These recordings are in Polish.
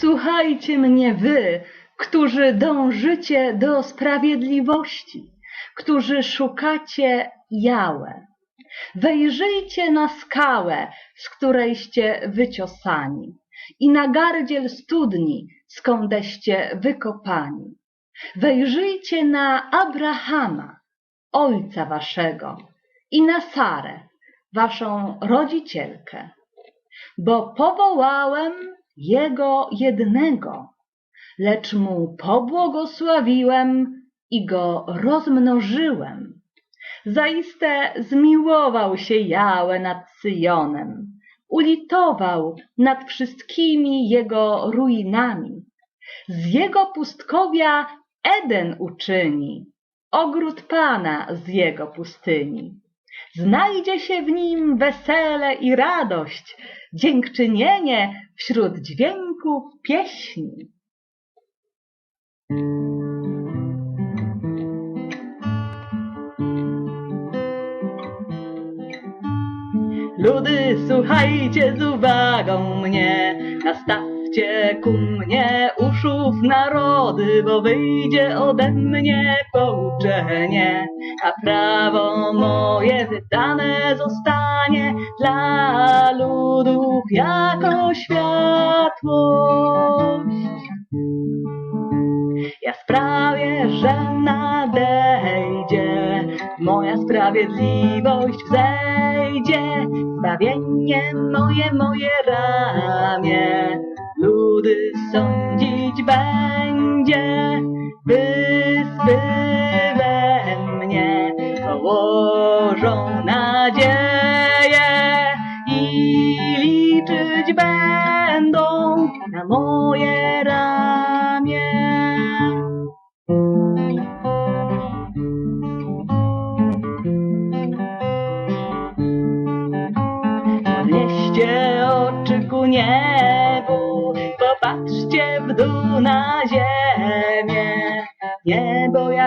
Słuchajcie mnie wy, którzy dążycie do sprawiedliwości, którzy szukacie Jałę. Wejrzyjcie na skałę, z którejście wyciosani i na gardziel studni, skądeście wykopani. Wejrzyjcie na Abrahama, ojca waszego i na Sarę, waszą rodzicielkę, bo powołałem jego jednego, lecz mu pobłogosławiłem i go rozmnożyłem. Zaiste zmiłował się Jałę nad Syjonem, ulitował nad wszystkimi jego ruinami. Z jego pustkowia Eden uczyni, ogród Pana z jego pustyni. Znajdzie się w nim wesele i radość, dziękczynienie wśród dźwięków pieśni. Ludy, słuchajcie z uwagą mnie, nastawcie ku mnie uszów narody, bo wyjdzie ode mnie pouczenie, a prawo moje wydane zostanie dla ludów jako światłość. Ja sprawię, że nadejdzie, moja sprawiedliwość wzejdzie, zbawienie moje, moje ramię, ludy sądzić będzie, wyspy we mnie położą nadzieję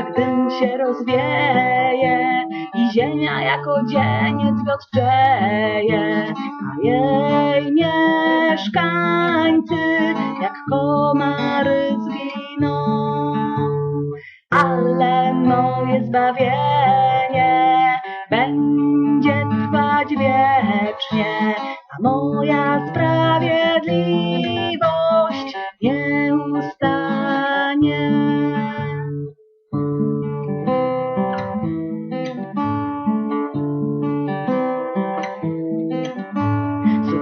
jak dym się rozwieje i ziemia jako dzieniec wiotczeje, a jej mieszkańcy jak komary zginą. Ale moje zbawienie będzie trwać wiecznie, a moja sprawiedliwość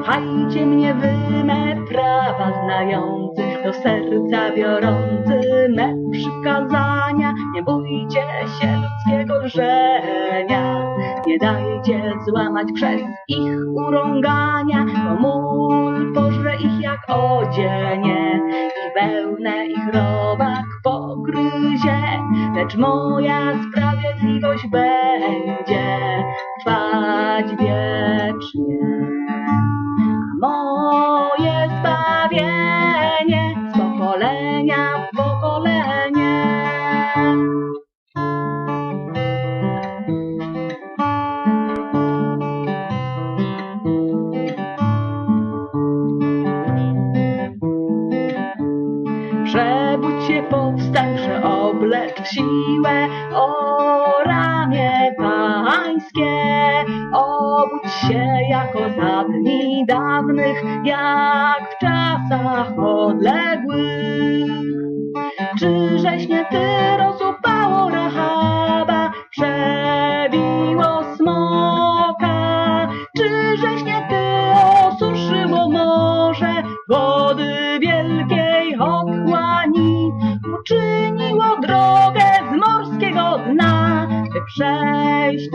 Słuchajcie mnie wy me prawa znający, do serca biorący me przykazania. Nie bójcie się ludzkiego lżenia, nie dajcie złamać przez ich urągania, bo mól pożre ich jak odzienie i wełnę ich robak pogryzie, lecz moja sprawiedliwość będzie trwać wiecznie. Moje zbawienie z pokolenia w pokolenie. Przebudź się, powstań, przeoblecz w siłę, o ramię Obudź się jako za dni dawnych, jak w czasach odległych. Czyżeś nie ty rozupało Rahaba, przebiło smoka? Czyżeś nie ty osuszyło morze, wody wielkiej otchłani? Uczyniło drogę z morskiego dna, by przejść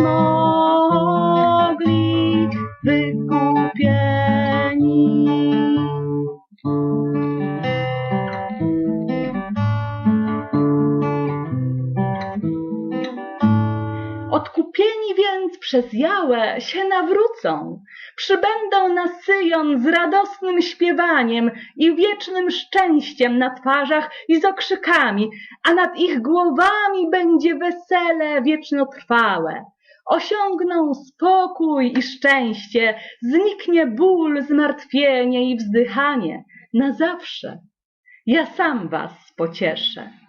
Odkupieni więc przez Jałę się nawrócą, przybędą na Syjon z radosnym śpiewaniem i wiecznym szczęściem na twarzach i z okrzykami, a nad ich głowami będzie wesele wiecznotrwałe. Osiągną spokój i szczęście, zniknie ból, zmartwienie i wzdychanie na zawsze. Ja sam was pocieszę.